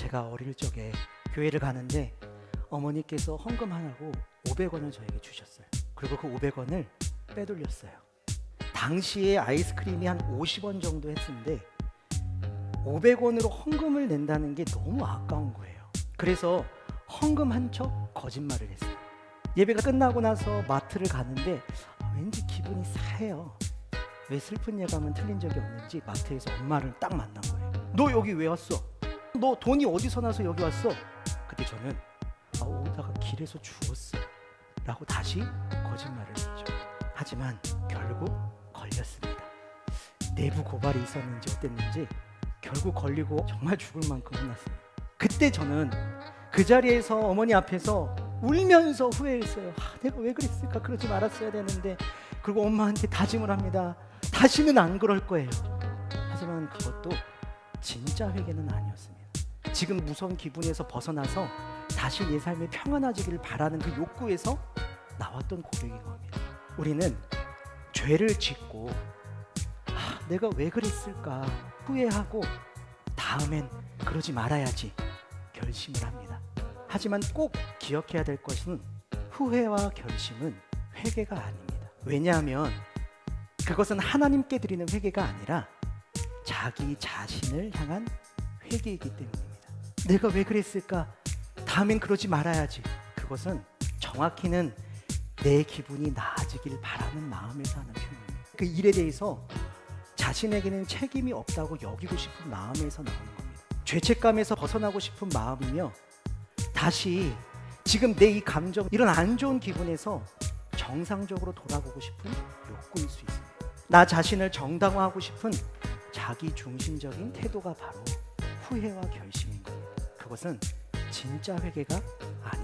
제가 어릴 적에 교회를 가는데 어머니께서 헌금 하나고 500원을 저에게 주셨어요. 그리고 그 500원을 빼돌렸어요. 당시에 아이스크림이 한 50원 정도 했는데 500원으로 헌금을 낸다는 게 너무 아까운 거예요. 그래서 헌금 한 척 거짓말을 했어요. 예배가 끝나고 나서 마트를 가는데 아, 왠지 기분이 싸해요. 왜 슬픈 예감은 틀린 적이 없는지 마트에서 엄마를 딱 만난 거예요. 너 여기 왜 왔어? 너 돈이 어디서 나서 여기 왔어? 그때 저는 아, 오다가 길에서 죽었어. 라고 다시 거짓말을 했죠. 하지만 결국 걸렸습니다. 내부 고발이 있었는지 어땠는지 결국 걸리고 정말 죽을 만큼 혼났습니다. 그때 저는 그 자리에서 어머니 앞에서 울면서 후회했어요. 아, 내가 왜 그랬을까? 그러지 말았어야 되는데. 그리고 엄마한테 다짐을 합니다. 다시는 안 그럴 거예요. 하지만 그것도 진짜 회개는 아니었습니다. 지금 무서운 기분에서 벗어나서 다시 내 삶이 평안해지기를 바라는 그 욕구에서 나왔던 고백인 겁니다. 우리는 죄를 짓고 아, 내가 왜 그랬을까 후회하고 다음엔 그러지 말아야지 결심을 합니다. 하지만 꼭 기억해야 될 것은 후회와 결심은 회개가 아닙니다. 왜냐하면 그것은 하나님께 드리는 회개가 아니라 자기 자신을 향한 회개이기 때문입니다. 내가 왜 그랬을까? 다음엔 그러지 말아야지. 그것은 정확히는 내 기분이 나아지길 바라는 마음에서 하는 표현입니다. 그 일에 대해서 자신에게는 책임이 없다고 여기고 싶은 마음에서 나오는 겁니다. 죄책감에서 벗어나고 싶은 마음이며 다시 지금 내 이 감정 이런 안 좋은 기분에서 정상적으로 돌아보고 싶은 욕구일 수 있습니다. 나 자신을 정당화하고 싶은 자기 중심적인 태도가 바로 후회와 결심인 겁니다. 그것은 진짜 회개가 아닙니다.